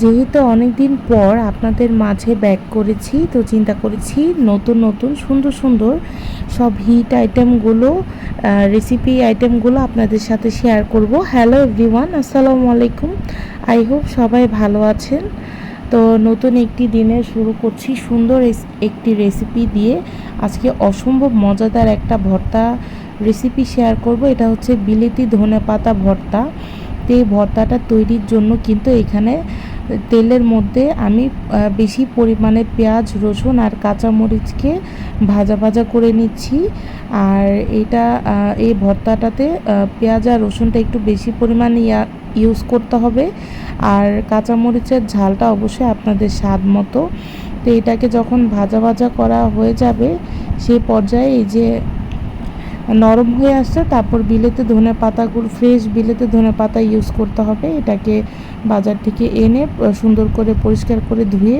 যেহেতু অনেক দিন পর আপনাদের মাঝে ব্যাক করেছি, তো চিন্তা করেছি নতুন নতুন, সুন্দর সুন্দর সব হিট আইটেমগুলো রেসিপি আইটেমগুলো আপনাদের সাথে শেয়ার করব। হ্যালো এভরিওয়ান আসসালামু আলাইকুম। আই হোপ সবাই ভালো আছেন। তো নতুন একটি দিনে শুরু করছি সুন্দর একটি রেসিপি দিয়ে। আজকে অসম্ভব মজাদার একটা ভর্তা রেসিপি শেয়ার করব। এটা হচ্ছে বিলেতি ধনে পাতা ভর্তা। তো এই ভর্তাটা তৈরির জন্য কিন্তু এখানে তেলের মধ্যে আমি বেশি পরিমাণে পেঁয়াজ, রসুন আর কাঁচামরিচকে ভাজা ভাজা করে নিচ্ছি। আর এটা এই ভর্তাটাতে পেঁয়াজ আর রসুনটা একটু বেশি পরিমাণে ইউজ করতে হবে। আর কাঁচামরিচের ঝালটা অবশ্যই আপনাদের স্বাদ মতো। তো এটাকে যখন ভাজা ভাজা করা হয়ে যাবে সেই পর্যায়ে এই যে নরম হয়ে আসছে, তারপর বিলেতে ধনে পাতাগুলো ফ্রেশ বিলেতে ধনে পাতা ইউজ করতে হবে। এটাকে বাজার থেকে এনে সুন্দর করে পরিষ্কার করে ধুয়ে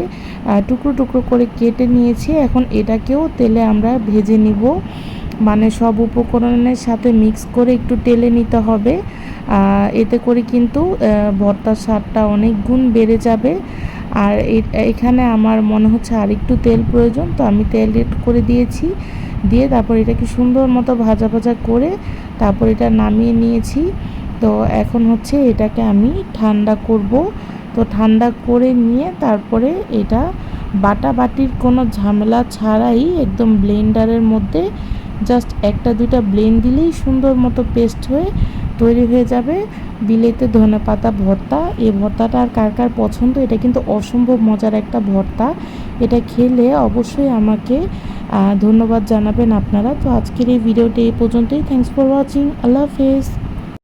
টুকরো টুকরো করে কেটে নিয়েছি। এখন এটাকেও তেলে আমরা ভেজে নিব। মানে সব উপকরণের সাথে মিক্স করে একটু তেলে নিতে হবে। এতে করে কিন্তু ভর্তার স্বাদটা অনেক গুণ বেড়ে যাবে। আর এখানে আমার মনে হচ্ছে আর একটু তেল প্রয়োজন, তো আমি তেল করে দিয়েছি। দিয়ে তারপর এটাকে সুন্দর মতো ভাজা ভাজা করে তারপর এটা নামিয়ে নিয়েছি। তো এখন হচ্ছে এটাকে আমি ঠান্ডা করব। তো ঠান্ডা করে নিয়ে তারপরে এটা বাটা বাটির কোনো ঝামেলা ছাড়াই একদম ব্লেন্ডারের মধ্যে জাস্ট একটা দুইটা ব্লেন্ড দিলেই সুন্দর মতো পেস্ট হয়ে তৈরি হয়ে যাবে। বিলেতে ধনে পাতা ভর্তা এই ভর্তাটা আর কার কার পছন্দ? এটা কিন্তু অসম্ভব মজার একটা ভর্তা। এটা খেলে অবশ্যই আমাকে ধন্যবাদ জানাবেন আপনারা। তো আজকের এই ভিডিওটি এই পর্যন্তই। থ্যাংকস ফর ওয়াচিং আল্লাহ হাফেজ।